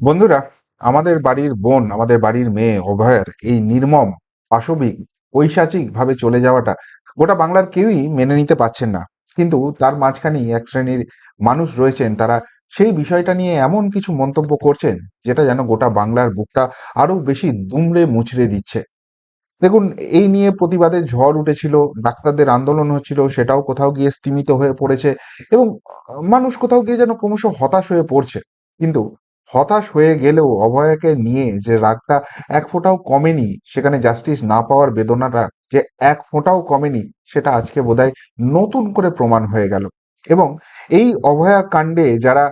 বন্ধুরা, আমাদের বাড়ির বোন, আমাদের বাড়ির মেয়ে, অভয়ার এই নির্মম, পাশবিক পৈশাচিক ভাবে চলে যাওয়াটা গোটা বাংলার কেউই মেনে নিতে পারছেন না। কিন্তু তার মাঝখানেই এক শ্রেণির মানুষ রয়েছেন, তারা সেই বিষয়টা নিয়ে এমন কিছু মন্তব্য করছেন, যেটা যেন গোটা বাংলার বুকটা আরও বেশি দুমড়ে মুচড়ে দিচ্ছে। দেখুন, এই নিয়ে প্রতিবাদে ঝড় উঠেছিল, ডাক্তারদের আন্দোলন হচ্ছিল, সেটাও কোথাও গিয়ে স্তীমিত হয়ে পড়েছে এবং মানুষ কোথাও গিয়ে যেন ক্রমশ হতাশ হয়ে পড়ছে। কিন্তু হতাশ হয়ে গেলেও অভয়াকে নিয়ে যে রাগটা এক ফোঁটাও কমেনি, সেখানে জাস্টিস না পাওয়ার বেদনাটা যে এক ফোঁটাও কমেনি, সেটা আজকে বোধহয় নতুন করে প্রমাণ হয়ে গেল। এবং এই অভয়া কাণ্ডে যারা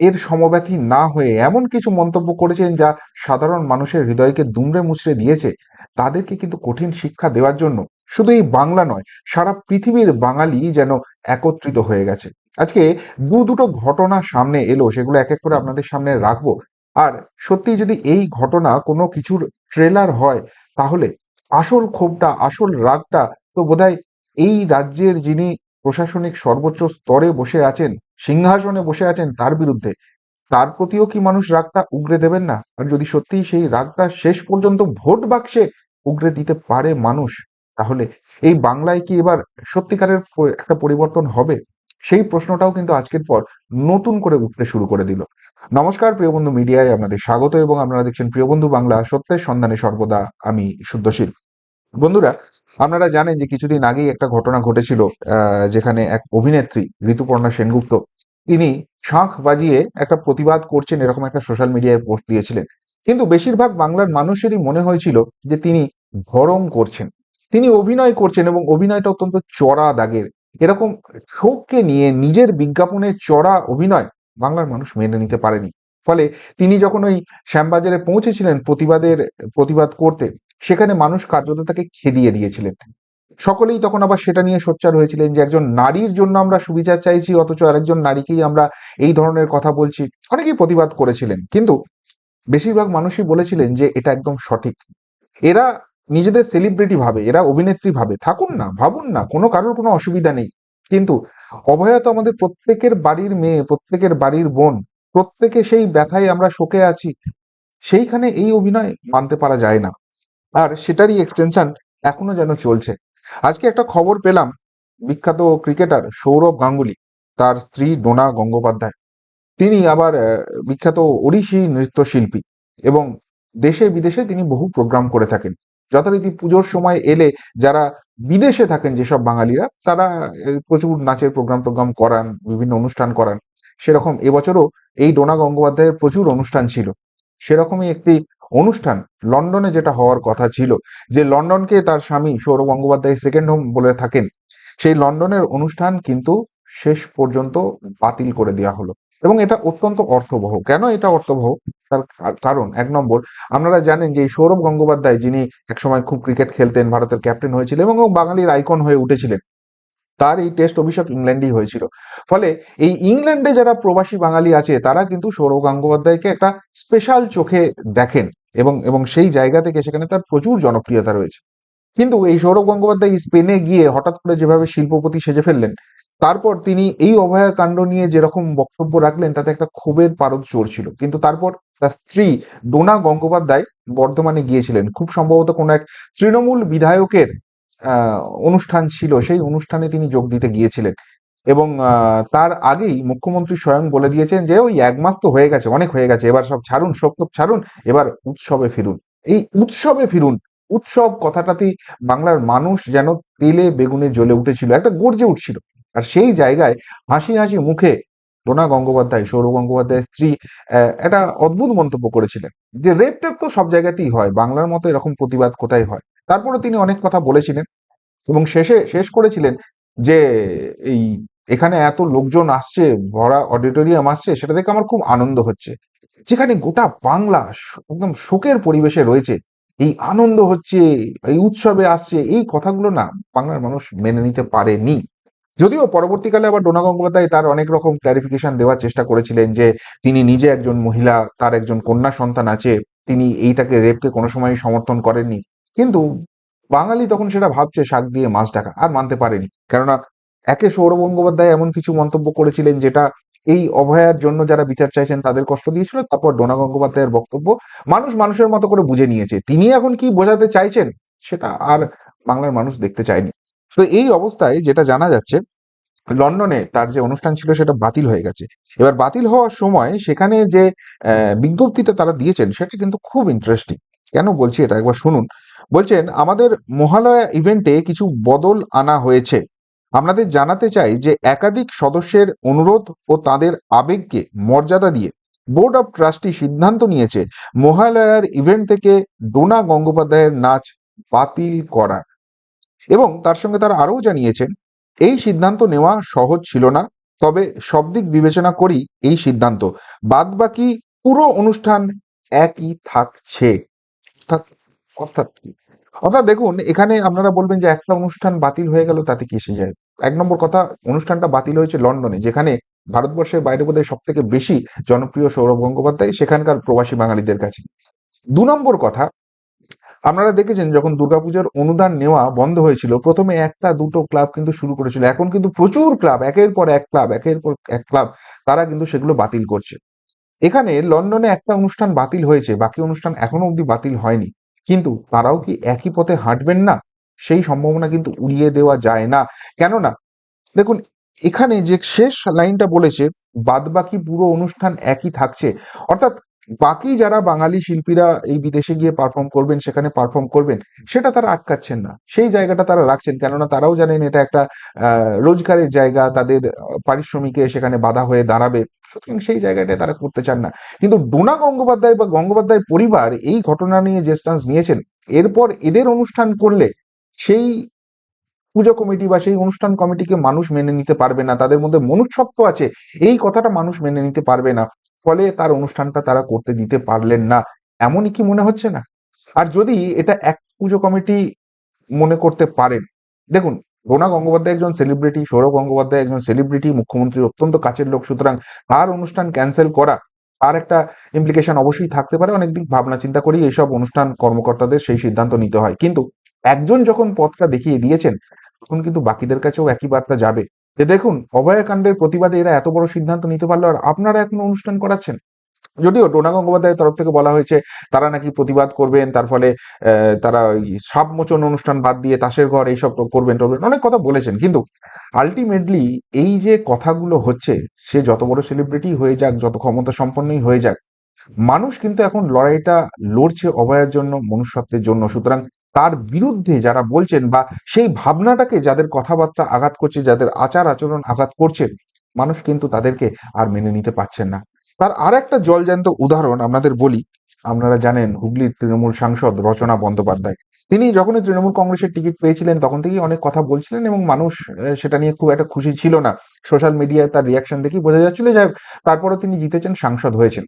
এর সমব্যথী না হয়ে এমন কিছু মন্তব্য করেছেন যা সাধারণ মানুষের হৃদয়কে দুমড়ে মুচড়ে দিয়েছে, তাদেরকে কিন্তু কঠিন শিক্ষা দেওয়ার জন্য শুধু এই বাংলা নয়, সারা পৃথিবীর বাঙালি যেন একত্রিত হয়ে গেছে। আজকে দু দুটো ঘটনা সামনে এলো, সেগুলো এক এক করে আপনাদের সামনে রাখব। আর সত্যি যদি এই ঘটনা কোনো কিছুর ট্রেলার হয়, তাহলে আসল ক্ষোভটা, আসল রাগটা তো বোধহয় এই রাজ্যের যিনি প্রশাসনিক সর্বোচ্চ স্তরে বসে আছেন, সিংহাসনে বসে আছেন তার বিরুদ্ধে, তার প্রতিও কি মানুষ রাগটা উগরে দেবেন না? আর যদি সত্যিই সেই রাগটা শেষ পর্যন্ত ভোট বাক্সে উগরে দিতে পারে মানুষ তাহলে এই বাংলায় কি এবার সত্যিকারের একটা পরিবর্তন হবে? সেই প্রশ্নটাও কিন্তু আজকের পর নতুন করে উঠতে শুরু করে দিল। নমস্কার প্রিয় বন্ধু মিডিয়ায় আপনাদের স্বাগত এবং আপনারা দেখছেন প্রিয় বন্ধু বাংলা সত্যের সন্ধানে সর্বদা আমি শুদ্ধশীল। বন্ধুরা, আপনারা জানেন যে কিছুদিন আগেই একটা ঘটনা ঘটেছিল যেখানে এক অভিনেত্রী ঋতুপর্ণা সেনগুপ্ত তিনি শাঁখ বাজিয়ে একটা প্রতিবাদ করছেন, এরকম একটা সোশ্যাল মিডিয়ায় পোস্ট দিয়েছিলেন। কিন্তু বেশিরভাগ বাংলার মানুষেরই মনে হয়েছিল যে তিনি ভরম করছেন। তিনি অভিনয় করছেন এবং অভিনয়টা অত্যন্ত চড়া দাগের। এরকম শোককে নিয়ে নিজের বিজ্ঞাপনে চড়া অভিনয় বাংলার মানুষ মেনে নিতে পারেনি। ফলে তিনি যখন ওই শ্যামবাজারে পৌঁছেছিলেন প্রতিবাদের, প্রতিবাদ করতে, সেখানে মানুষ কার্যত তাকে খেদিয়ে দিয়েছিলেন। সকলেই তখন আবার সেটা নিয়ে সোচ্চার হয়েছিলেন যে একজন নারীর জন্য আমরা সুবিচার চাইছি, অথচ আরেকজন নারীকেই আমরা এই ধরনের কথা বলছি। অনেকেই প্রতিবাদ করেছিলেন, কিন্তু বেশিরভাগ মানুষই বলেছিলেন যে এটা একদম সঠিক। এরা নিজেদের সেলিব্রিটি ভাবে, এরা অভিনেত্রী ভাবে, থাকুন না, ভাবুন না, কোনো কারোর কোনো অসুবিধা নেই। কিন্তু অভয়া তো আমাদের প্রত্যেকের বাড়ির মেয়ে, প্রত্যেকের বাড়ির বোন, প্রত্যেকে সেই ব্যথায় আমরা শোকে আছি, সেইখানে এই অভিনয় মানতে পারা যায় না। আর সেটারই এক্সটেনশন এখনও যেন চলছে। আজকে একটা খবর পেলাম, বিখ্যাত ক্রিকেটার সৌরভ গাঙ্গুলি, তার স্ত্রী ডোনা গঙ্গোপাধ্যায়। তিনি আবার বিখ্যাত ওড়িশি নৃত্যশিল্পী এবং দেশে বিদেশে তিনি বহু প্রোগ্রাম করে থাকেন। যথারীতি পুজোর সময় এলে যারা বিদেশে থাকেন যেসব বাঙালিরা, তারা প্রচুর নাচের প্রোগ্রাম টোগ্রাম করান, বিভিন্ন অনুষ্ঠান করান। সেরকম এবছরও এই ডোনা গঙ্গোপাধ্যায়ের প্রচুর অনুষ্ঠান ছিল। সেরকমই একটি অনুষ্ঠান লন্ডনে যেটা হওয়ার কথা ছিল, যে লন্ডনকে তার স্বামী সৌরভ গঙ্গোপাধ্যায় সেকেন্ড হোম বলে থাকেন। সেই লন্ডনের অনুষ্ঠান কিন্তু শেষ পর্যন্ত বাতিল করে দেওয়া হলো। এবং এটা অত্যন্ত অর্থবহ। কেন এটা অর্থবহ? তার কারণ, এক নম্বর, আপনারা জানেন যে সৌরভ গঙ্গোপাধ্যায়, যিনি একসময় খুব ক্রিকেট খেলতেন, ভারতের ক্যাপ্টেন হয়েছিলেন এবং বাঙালির আইকন হয়ে উঠেছিলেন, তার এই টেস্ট অভিষেক ইংল্যান্ডেই হয়েছিল। ফলে এই ইংল্যান্ডে যারা প্রবাসী বাঙালি আছে, তারা কিন্তু সৌরভ গঙ্গোপাধ্যায়কে একটা স্পেশাল চোখে দেখেন এবং এবং সেই জায়গা থেকে সেখানে তার প্রচুর জনপ্রিয়তা রয়েছে। কিন্তু এই সৌরভ গঙ্গোপাধ্যায় স্পেনে গিয়ে হঠাৎ করে যেভাবে শিল্পপতি সেজে ফেললেন তারপর তিনি এই অভয়া কাণ্ড নিয়ে যেরকম বক্তব্য রাখলেন, তাতে একটা ক্ষোভের পারদ চড়ছিল কিন্তু তারপর তার স্ত্রী ডোনা গঙ্গোপাধ্যায় বর্ধমানে গিয়েছিলেন। খুব সম্ভবত কোনো এক তৃণমূল বিধায়কের অনুষ্ঠান ছিল। সেই অনুষ্ঠানে তিনি যোগ দিতে গিয়েছিলেন। এবং তার আগেই মুখ্যমন্ত্রী স্বয়ং বলে দিয়েছেন যে, ওই এক মাস তো হয়ে গেছে, অনেক হয়ে গেছে, এবার সব ছাড়ুন সব ছাড়ুন, এবার উৎসবে ফিরুন। এই উৎসবে ফিরুন, উৎসব কথাটাতেই বাংলার মানুষ যেন তেলে বেগুনে জ্বলে উঠেছিল, একটা গর্জে উঠছিল। আর সেই জায়গায় হাসি হাসি মুখে ডোনা গঙ্গোপাধ্যায়, সৌরভ গঙ্গোপাধ্যায়ের স্ত্রী একটা অদ্ভুত মন্তব্য করেছিলেন যে রেপ টেপ তো সব জায়গাতেই হয়, বাংলার মতো এরকম প্রতিবাদ কোথায় হয়? তারপরে তিনি অনেক কথা বলেছিলেন এবং শেষে শেষ করেছিলেন যে এই এখানে এত লোকজন আসছে, ভরা অডিটোরিয়াম আসছে, সেটা দেখে আমার খুব আনন্দ হচ্ছে। যেখানে গোটা বাংলা একদম শোকের পরিবেশে রয়েছে, এই আনন্দ হচ্ছে, এই উৎসবে আসছে, এই কথাগুলো না বাংলার মানুষ মেনে নিতে পারেনি। যদিও পরবর্তীকালে আবার ডোনা গঙ্গোপাধ্যায় তার অনেক রকম ক্লারিফিকেশন দেওয়ার চেষ্টা করেছিলেন যে তিনি নিজে একজন মহিলা, তার একজন কন্যা সন্তান আছে, তিনি এইটাকে রেপকে কোনো সময় সমর্থন করেননি। কিন্তু বাঙালি তখন সেটা ভাবছে, শাক দিয়ে মাছ ঢাকা আর মানতে পারেনি। কেননা একে সৌরভ গঙ্গোপাধ্যায় এমন কিছু মন্তব্য করেছিলেন যেটা এই অভয়ার জন্য যারা বিচার চাইছেন তাদের কষ্ট দিয়েছিল, তারপর ডোনা গঙ্গোপাধ্যায়ের বক্তব্য মানুষ মানুষের মতো করে বুঝে নিয়েছে। তিনি এখন কি বোঝাতে চাইছেন, সেটা আর বাংলার মানুষ দেখতে চায়নি। তো এই অবস্থায় যেটা জানা যাচ্ছে, লন্ডনে তার যে অনুষ্ঠান ছিল সেটা বাতিল হয়ে গেছে। এবার বাতিল হওয়ার সময় সেখানে যে বিজ্ঞপ্তিটা তারা দিয়েছেন সেটা কিন্তু খুব ইন্টারেস্টিং কেন বলছি এটা? একবার শুনুন। বলছেন, আমাদের মহালয়া ইভেন্টে কিছু বদল আনা হয়েছে। আপনাদের জানাতে চাই যে একাধিক সদস্যের অনুরোধ ও তাদের আবেগকে মর্যাদা দিয়ে বোর্ড অফ ট্রাস্টি সিদ্ধান্ত নিয়েছে মহালয়ার ইভেন্ট থেকে ডোনা গঙ্গোপাধ্যায়ের নাচ বাতিল করা। এবং তার সঙ্গে তারা আরও জানিয়েছেন, এই সিদ্ধান্ত নেওয়া সহজ ছিল না, তবে সব দিক বিবেচনা করি এই সিদ্ধান্ত। বাদ বাকি পুরো অনুষ্ঠান একই থাকছে। অর্থাৎ কি? অর্থাৎ দেখুন, এখানে আপনারা বলবেন যে একটা অনুষ্ঠান বাতিল হয়ে গেল, তাতে কি এসে যায়? এক নম্বর কথা, অনুষ্ঠানটা বাতিল হয়েছে লন্ডনে, যেখানে ভারতবর্ষের বাইরে বোধহয় সব থেকে বেশি জনপ্রিয় সৌরভ গঙ্গোপাধ্যায়, সেখানকার প্রবাসী বাঙালিদের কাছে। দু নম্বর কথা আপনারা দেখেছেন যখন দুর্গাপূজার অনুদান নেওয়া বন্ধ হয়েছিল, প্রথমে একটা, দুটো ক্লাব কিন্তু শুরু করেছিল। এখন কিন্তু প্রচুর ক্লাব একের পর এক ক্লাব একের পর এক ক্লাব তারা কিন্তু সেগুলো বাতিল করছে। এখানে লন্ডনে একটা অনুষ্ঠান বাতিল হয়েছে, বাকি অনুষ্ঠান এখনও অবধি বাতিল হয়নি। কিন্তু তারাও কি একই পথে হাঁটবেন না? সেই সম্ভাবনা কিন্তু উড়িয়ে দেওয়া যায় না। কেননা, দেখুন, এখানে যে শেষ লাইনটা বলেছে, বাদবাকি পুরো অনুষ্ঠান একই থাকছে। অর্থাৎ বাকি যারা বাঙালি শিল্পীরা এই বিদেশে গিয়ে পারফর্ম করবেন, সেখানে পারফর্ম করবেন, সেটা তারা আটকাচ্ছেন না। সেই জায়গাটা তারা রাখছেন, কেননা তারাও জানেন এটা একটা রোজগারের জায়গা, তাদের পারিশ্রমিকে সেখানে বাধা হয়ে দাঁড়াবে। সুতরাং সেই জায়গাটায় তারা করতে চান না। কিন্তু ডোনা গঙ্গোপাধ্যায় বা গঙ্গোপাধ্যায় পরিবার এই ঘটনা নিয়ে যে স্টান্স নিয়েছেন, এরপর এদের অনুষ্ঠান করলে সেই পুজো কমিটি বা সেই অনুষ্ঠান কমিটিকে মানুষ মেনে নিতে পারবে না। তাদের মধ্যে মনুষ্যত্ব আছে। এই কথাটা মানুষ মেনে নিতে পারবে না। ফলে তার অনুষ্ঠানটা তারা করতে দিতে পারলেন না। এমনই কি মনে হচ্ছে না? আর যদি এটা এক পুজো কমিটি মনে করতে পারেন দেখুন, রোনা গঙ্গোপাধ্যায় একজন সেলিব্রিটি সৌরভ গঙ্গোপাধ্যায় একজন সেলিব্রিটি মুখ্যমন্ত্রীর অত্যন্ত কাছের লোক, সুতরাং তার অনুষ্ঠান ক্যান্সেল করা, তার একটা ইমপ্লিকেশন অবশ্যই থাকতে পারে। অনেক দিক ভাবনা চিন্তা করেই এইসব অনুষ্ঠান কর্মকর্তাদের সেই সিদ্ধান্ত নিতে হয়। কিন্তু একজন যখন পথটা দেখিয়ে দিয়েছেন, তখন কিন্তু বাকিদের কাছেও একই বার্তা যাবে। যে দেখুন, অভয়াকাণ্ডের প্রতিবাদে এরা এত বড় সিদ্ধান্ত নিতে পারল আর আপনারা এখন অনুষ্ঠান করাচ্ছেন। যদিও ডোনা গঙ্গোপাধ্যায়ের তরফ থেকে বলা হয়েছে, তারা নাকি প্রতিবাদ করবেন, তার ফলে তারা সাপমোচন অনুষ্ঠান বাদ দিয়ে তাসের ঘর এইসব করবেন টরবেন, অনেক কথা বলেছেন। কিন্তু আলটিমেটলি এই যে কথাগুলো হচ্ছে, সে যত বড় সেলিব্রিটি হয়ে যাক, যত ক্ষমতা সম্পন্নই হয়ে যাক, মানুষ কিন্তু এখন লড়াইটা লড়ছে অভয়ের জন্য, মনুষ্যত্বের জন্য। সুতরাং তার বিরুদ্ধে যারা বলছেন বা সেই ভাবনাটাকে যাদের কথাবার্তা আঘাত করছে, যাদের আচার আচরণ আঘাত করছে, মানুষ কিন্তু তাদেরকে আর মেনে নিতে পারছেন না। তার আর একটা জলজ্যান্ত উদাহরণ আপনাদের বলি। আপনারা জানেন হুগলির তৃণমূল সাংসদ রচনা বন্দ্যোপাধ্যায়। তিনি যখনই তৃণমূল কংগ্রেসের টিকিট পেয়েছিলেন, তখন থেকেই অনেক কথা বলছিলেন এবং মানুষ সেটা নিয়ে খুব একটা খুশি ছিল না। সোশ্যাল মিডিয়ায় তার রিয়াকশন দেখেই বোঝা যাচ্ছিল যে তারপরে তিনি জিতেছেন, সাংসদ হয়েছেন।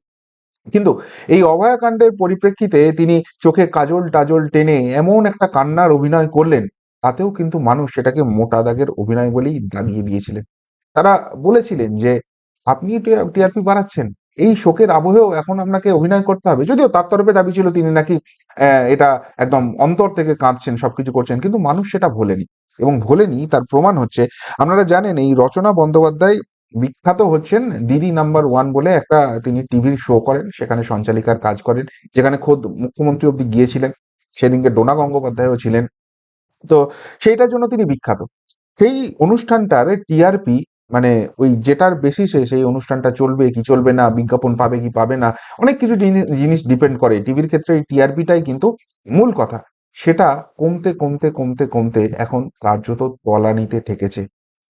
কিন্তু এই অভয়াকাণ্ডের পরিপ্রেক্ষিতে তিনি চোখে কাজল টাজল টেনে এমন একটা কান্নার অভিনয় করলেন, তাতেও কিন্তু মানুষ সেটাকে মোটা দাগের অভিনয় বলেই দাগিয়ে দিয়েছিলেন। তারা বলেছিলেন যে, আপনি টিআরপি বাড়াচ্ছেন এই শোকের আবহেও এখন আপনাকে অভিনয় করতে হবে। যদিও তার তরফে দাবি ছিল তিনি নাকি এটা একদম অন্তর থেকে কাঁদছেন, সবকিছু করছেন, কিন্তু মানুষ সেটা ভোলেনি। এবং ভোলেনি, তার প্রমাণ হচ্ছে, আপনারা জানেন এই রচনা বন্দ্যোপাধ্যায় বিখ্যাত হচ্ছেন। দিদি নাম্বার ওয়ান বলে একটা তিনি টিভির শো করেন, সেখানে সঞ্চালিকার কাজ করেন, যেখানে খোদ মুখ্যমন্ত্রী অব্দি গিয়েছিলেন। সেদিনকে ডোনা গঙ্গোপাধ্যায়ও ছিলেন। তো সেইটার জন্য তিনি বিখ্যাত। সেই অনুষ্ঠানটার টিআরপি মানে ওই যেটার বেসিসে সেই অনুষ্ঠানটা চলবে, কি চলবে না, বিজ্ঞাপন পাবে, কি পাবে না, অনেক কিছু জিনি- জিনিস ডিপেন্ড করে। টিভির ক্ষেত্রে এই টিআরপিটাই কিন্তু মূল কথা। সেটা কমতে কমতে কমতে কমতে এখন কার্যত তলানিতে ঠেকেছে।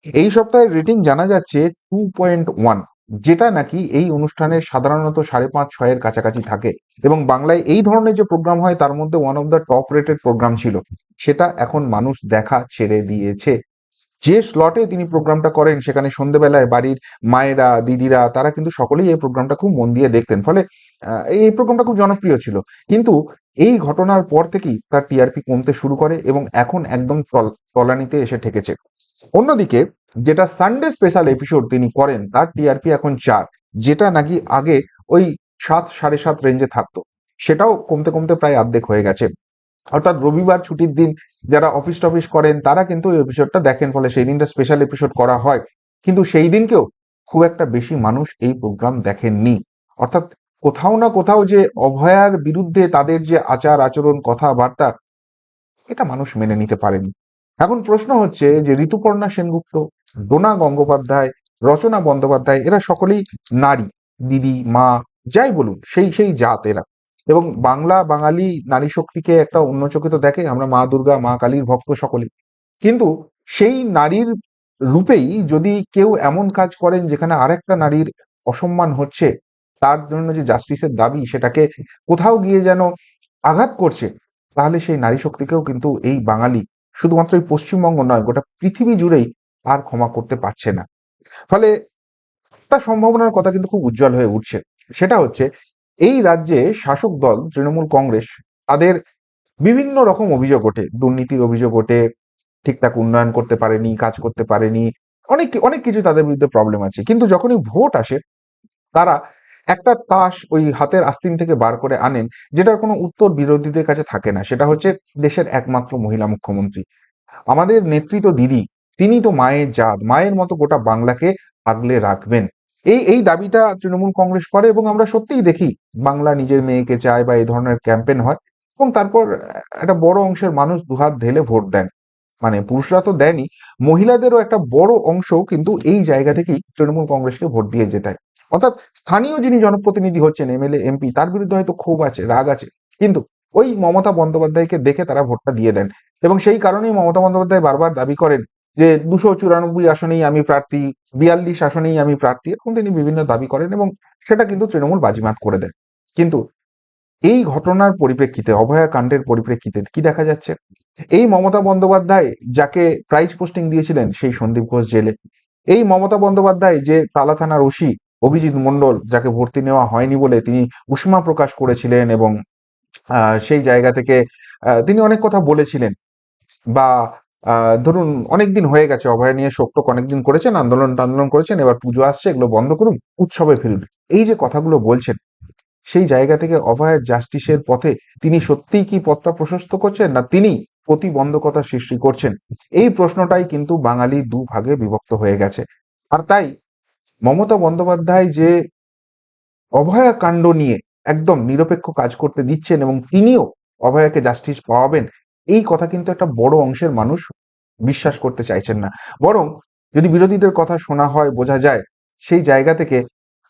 এই সপ্তাহের রেটিং জানা যাচ্ছে টু পয়েন্ট ওয়ান যেটা নাকি এই অনুষ্ঠানে সাধারণত সাড়ে পাঁচ ছয়ের কাছাকাছি থাকে। এবং বাংলায় এই ধরনের যে প্রোগ্রাম হয়, তার মধ্যে one of the top rated program ছিল। সেটা এখন মানুষ দেখা ছেড়ে দিয়েছে। যে স্লটে তিনি প্রোগ্রামটা করেন, সেখানে সন্ধেবেলায় বাড়ির মায়েরা, দিদিরা, তারা কিন্তু সকলেই এই প্রোগ্রামটা খুব মন দিয়ে দেখতেন। ফলে এই প্রোগ্রামটা খুব জনপ্রিয় ছিল। কিন্তু এই ঘটনার পর থেকেই তার টিআরপি কমতে শুরু করে এবং এখন একদম তল- তলানিতে এসে ঠেকেছে। অন্যদিকে, যেটা সানডে স্পেশাল এপিসোড তিনি করেন, তার টিআরপি এখন চার, যেটা নাকি আগে ওই সাত, সাড়ে সাত রেঞ্জে থাকতো। সেটাও কমতে কমতে প্রায় অর্ধেক হয়ে গেছে। অর্থাৎ রবিবার ছুটির দিন যারা অফিস টফিস করেন, তারা কিন্তু এই এপিসোডটা দেখেন, ফলে সেই দিনটা স্পেশাল এপিসোড করা হয়। কিন্তু সেই দিনকেও খুব একটা বেশি মানুষ এই প্রোগ্রাম দেখেননি। অর্থাৎ কোথাও না কোথাও যে অভয়ার বিরুদ্ধে তাদের যে আচার, আচরণ, কথাবার্তা, এটা মানুষ মেনে নিতে পারেনি। এখন প্রশ্ন হচ্ছে যে ঋতুপর্ণা সেনগুপ্ত, ডোনা গঙ্গোপাধ্যায়, রচনা বন্দ্যোপাধ্যায়, এরা সকলেই নারী, দিদি, মা, যাই বলুন, সেই সেই জাত এরা। এবং বাংলা বাঙালি নারী শক্তিকে একটা অন্য চোখে দেখে, আমরা মা দুর্গা, মা কালীর ভক্ত সকলে। কিন্তু সেই নারীর রূপেই যদি কেউ এমন কাজ করেন যেখানে আরেকটা নারীর অসম্মান হচ্ছে, তার জন্য যে জাস্টিসের দাবি সেটাকে কোথাও গিয়ে যেন আঘাত করছে, তাহলে সেই নারী শক্তিকেও কিন্তু এই বাঙালি শুধুমাত্র এই পশ্চিমবঙ্গ নয়, গোটা পৃথিবী জুড়েই আর ক্ষমা করতে পারছে না। ফলে একটা সম্ভাবনার কথা কিন্তু খুব উজ্জ্বল হয়ে উঠছে। সেটা হচ্ছে এই রাজ্যে শাসক দল, তৃণমূল কংগ্রেস, তাদের বিভিন্ন রকম অভিযোগ ওঠে। দুর্নীতির অভিযোগ ওঠে, ঠিকঠাক উন্নয়ন করতে পারেনি, কাজ করতে পারেনি, অনেক অনেক কিছু তাদের বিরুদ্ধে প্রবলেম আছে। কিন্তু যখনই ভোট আসে, তারা একটা তাস ওই হাতের আস্তিন থেকে বার করে আনেন, যেটার কোনো উত্তর বিরোধীদের কাছে থাকে না। সেটা হচ্ছে দেশের একমাত্র মহিলা মুখ্যমন্ত্রী। আমাদের নেতৃত্ব দিদি, তিনি তো মায়ের জাত, মায়ের মতো গোটা বাংলাকে আগলে রাখবেন। এই এই দাবিটা তৃণমূল কংগ্রেস করে এবং আমরা সত্যিই দেখি বাংলা নিজের মেয়েকে চায় বা এই ধরনের ক্যাম্পেন হয় এবং তারপর একটা বড় অংশের মানুষ দুহাত ঢেলে ভোট দেন। মানে পুরুষরা তো দেয়নি মহিলাদেরও একটা বড় অংশ কিন্তু এই জায়গা থেকেই তৃণমূল কংগ্রেসকে ভোট দিয়ে জেতায়। অর্থাৎ স্থানীয় যিনি জনপ্রতিনিধি হচ্ছেন এমএলএ এমপি তার বিরুদ্ধে হয়তো ক্ষোভ আছে, রাগ আছে। কিন্তু ওই মমতা বন্দ্যোপাধ্যায়কে দেখে তারা ভোটটা দিয়ে দেন এবং সেই কারণেই মমতা বন্দ্যোপাধ্যায় বারবার দাবি করেন যে দুশো চুরানব্বই আসনেই আমি প্রার্থী, বিয়াল্লিশ আসনেই আমি প্রার্থী, এরকম তিনি বিভিন্ন দাবি করেন এবং সেটা কিন্তু তৃণমূল বাজিমাত করে দেয় কিন্তু এই ঘটনার পরিপ্রেক্ষিতে, অভয়া কাণ্ডের পরিপ্রেক্ষিতে কি দেখা যাচ্ছে? এই মমতা বন্দ্যোপাধ্যায় যাকে প্রাইজ পোস্টিং দিয়েছিলেন সেই সন্দীপ ঘোষ জেলে, এই মমতা বন্দ্যোপাধ্যায় যে তালা থানার ওসি অভিজিৎ মন্ডল যাকে ভর্তি নেওয়া হয়নি বলে তিনি উষ্মা প্রকাশ করেছিলেন এবং সেই জায়গা থেকে তিনি অনেক কথা বলেছিলেন বা ধরুন, অনেকদিন হয়ে গেছে, অভয় নিয়ে শোকটোক অনেকদিন করেছেন, আন্দোলন আন্দোলন করেছেন, এবার পুজো আসছে, এগুলো বন্ধ করুন, উৎসবে ফিরুন এই যে কথাগুলো বলছেন, সেই জায়গা থেকে অভয়ের জাস্টিসের পথে তিনি সত্যিই কি পথটা প্রশস্ত করছেন, না তিনি প্রতিবন্ধকতা সৃষ্টি করছেন? এই প্রশ্নটাই কিন্তু বাঙালি দু ভাগে বিভক্ত হয়ে গেছে। আর তাই, মমতা বন্দ্যোপাধ্যায় যে অভয়া কাণ্ড নিয়ে একদম নিরপেক্ষ কাজ করতে দিচ্ছেন এবং তিনিও অভয়াকে জাস্টিস পাওয়াবেন এই কথা কিন্তু একটা বড় অংশের মানুষ বিশ্বাস করতে চাইছেন না। বরং যদি বিরোধীদের কথা শোনা হয়, বোঝা যায়, সেই জায়গা থেকে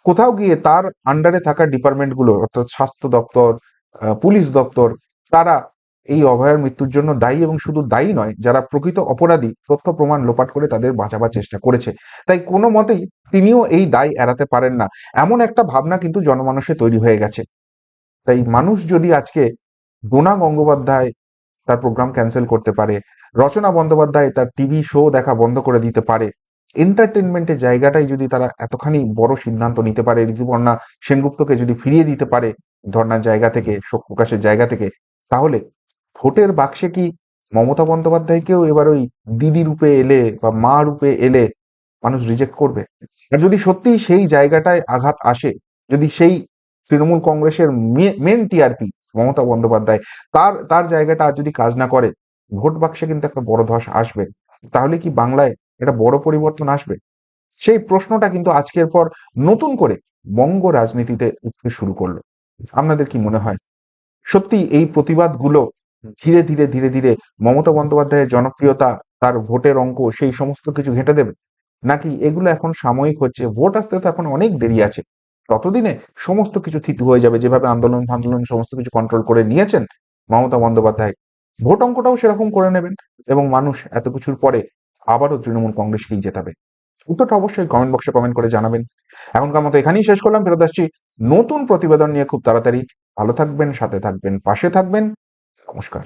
কোথাও গিয়ে তার আন্ডারে থাকা ডিপার্টমেন্টগুলো অর্থাৎ স্বাস্থ্য দপ্তর পুলিশ দপ্তর, তারা এই অভয়ার মৃত্যুর জন্য দায়ী এবং শুধু দায়ী নয়, যারা প্রকৃত অপরাধী, তথ্য প্রমাণ লোপাট করে তাদের বাঁচাবার চেষ্টা করেছে। তাই কোনো মতেই তিনিও এই দায় এড়াতে পারেন না। এমন একটা ভাবনা কিন্তু জনমানসে তৈরি হয়ে গেছে। তাই মানুষ যদি আজকে ডোনা গঙ্গোপাধ্যায় তার প্রোগ্রাম ক্যান্সেল করতে পারে। রচনা বন্দ্যোপাধ্যায় তার টিভি শো দেখা বন্ধ করে দিতে পারে। এন্টারটেনমেন্টের জায়গাটাই যদি তারা এতখানি বড় সিদ্ধান্ত নিতে পারে, ঋতুপর্ণা সেনগুপ্তকে যদি ফিরিয়ে দিতে পারে ধর্নার জায়গা থেকে, শোক প্রকাশের জায়গা থেকে, তাহলে ভোটের বাক্সে কি মমতা বন্দ্যোপাধ্যায়কেও এবার ওই দিদি রূপে এলে বা মা রূপে এলে মানুষ রিজেক্ট করবে? আর যদি সত্যি সেই জায়গাটায় আঘাত আসে, যদি সেই তৃণমূল কংগ্রেসের মেন টিআরপি মমতা বন্দ্যোপাধ্যায়। তার তার জায়গাটা আর যদি কাজ না করে, ভোট বাক্সে কিন্তু একটা বড় ধস আসবে। তাহলে কি বাংলায় একটা বড় পরিবর্তন আসবে? সেই প্রশ্নটা কিন্তু আজকের পর নতুন করে বঙ্গ রাজনীতিতে উঠতে শুরু করল। আপনাদের কি মনে হয়? সত্যি এই প্রতিবাদগুলো ধীরে ধীরে ধীরে ধীরে মমতা বন্দ্যোপাধ্যায়ের জনপ্রিয়তা, তার ভোটের অঙ্ক, সেই সমস্ত কিছু ঘেঁটে দেবে? নাকি এগুলো এখন সাময়িক হচ্ছে, ভোট আসতে তো এখন অনেক দেরি আছে। ততদিনে সমস্ত কিছু থিতু হয়ে যাবে। যেভাবে আন্দোলন আন্দোলন সমস্ত কিছু কন্ট্রোল করে নিয়েছেন মমতা বন্দ্যোপাধ্যায়, ভোট অঙ্কটাও সেরকম করে নেবেন এবং মানুষ এত কিছুর পরে আবারও তৃণমূল কংগ্রেসকেই জেতাবে। উত্তরটা অবশ্যই কমেন্ট বক্সে কমেন্ট করে জানাবেন। এখনকার মতো এখানেই শেষ করলাম, ফেরত আসছি নতুন প্রতিবেদন নিয়ে খুব তাড়াতাড়ি। ভালো থাকবেন, সাথে থাকবেন, পাশে থাকবেন। নমস্কার।